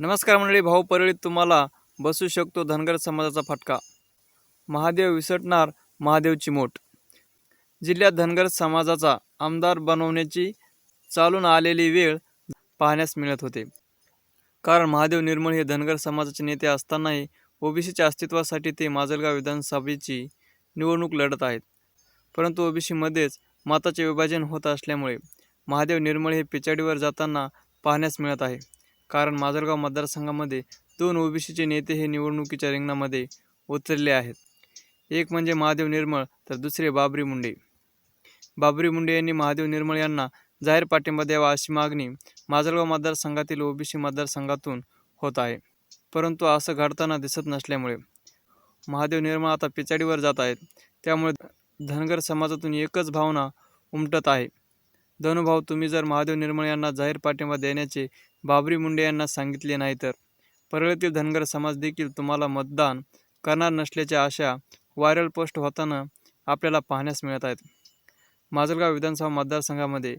नमस्कार मंडळी भाऊ परळीत तुम्हाला बसू शकतो धनगर समाजाचा फटका. महादेव विसटणार महादेवची मोठ. जिल्ह्यात धनगर समाजाचा आमदार बनवण्याची चालून आलेली वेळ पाहण्यास मिळत होते. कारण महादेव निर्मळ हे धनगर समाजाचे नेते असतानाही ओबीसीच्या अस्तित्वासाठी ते माजलगाव विधानसभेची निवडणूक लढत आहेत. परंतु ओबीसीमध्येच मताचे विभाजन होत असल्यामुळे महादेव निर्मळ हे पिछाडीवर जाताना पाहण्यास मिळत आहे. कारण माजलगाव मतदारसंघामध्ये दोन ओबीसीचे नेते हे निवडणुकीच्या रिंगणामध्ये उतरले आहेत. एक म्हणजे महादेव निर्मळ तर दुसरे बाबरी मुंडे. बाबरी मुंडे यांनी महादेव निर्मळ यांना जाहीर पाठिंबा द्यावा अशी मागणी माजलगाव मतदारसंघातील ओबीसी मतदारसंघातून होत आहे. परंतु असं घडताना दिसत नसल्यामुळे महादेव निर्मळ आता पिछाडीवर जात आहेत. त्यामुळे धनगर समाजातून एकच भावना उमटत आहे. धनुभाऊ तुम्ही जर महादेव निर्मळ यांना जाहीर पाठिंबा देण्याचे बाबरी मुंडे यांना सांगितले नाही तर? परळीतील धनगर समाज देखील तुम्हाला मतदान करणार नसल्याच्या आशा व्हायरल पोस्ट होताना आपल्याला पाहण्यास मिळत आहेत. माजलगाव विधानसभा मतदारसंघामध्ये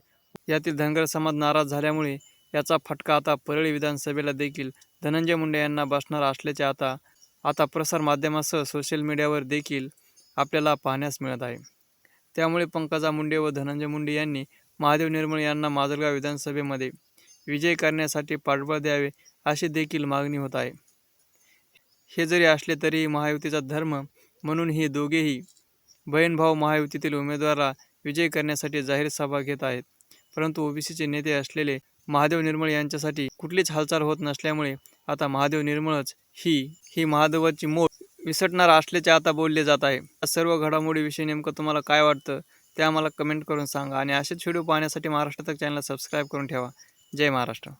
यातील धनगर समाज नाराज झाल्यामुळे याचा फटका आता परळी विधानसभेला देखील धनंजय मुंडे यांना बसणार असल्याचे आता आता प्रसारमाध्यमासह सोशल मीडियावर देखील आपल्याला पाहण्यास मिळत आहे. त्यामुळे पंकजा मुंडे व धनंजय मुंडे यांनी महादेव निर्मळ यांना माजलगाव विधानसभेमध्ये विजय करण्यासाठी पाठबळ द्यावे अशी देखील मागणी होत आहे. हे जरी असले तरी महायुतीचा धर्म म्हणून हे दोघेही बहीण भाऊ महायुतीतील उमेदवाराला विजय करण्यासाठी जाहीर सभा घेत आहेत. परंतु ओबीसीचे नेते असलेले महादेव निर्मळ यांच्यासाठी कुठलीच हालचाल होत नसल्यामुळे आता महादेव निर्मळच ही ही महादेवाची मोठ विसटणार असल्याचे आता बोलले जात आहे. सर्व घडामोडीविषयी नेमकं तुम्हाला काय वाटतं? ते आम्हाला कमेंट करून सांगा आणि असेच व्हिडिओ पाहण्यासाठी महाराष्ट्र तक चॅनलला सबस्क्राईब करून ठेवा. जय महाराष्ट्र.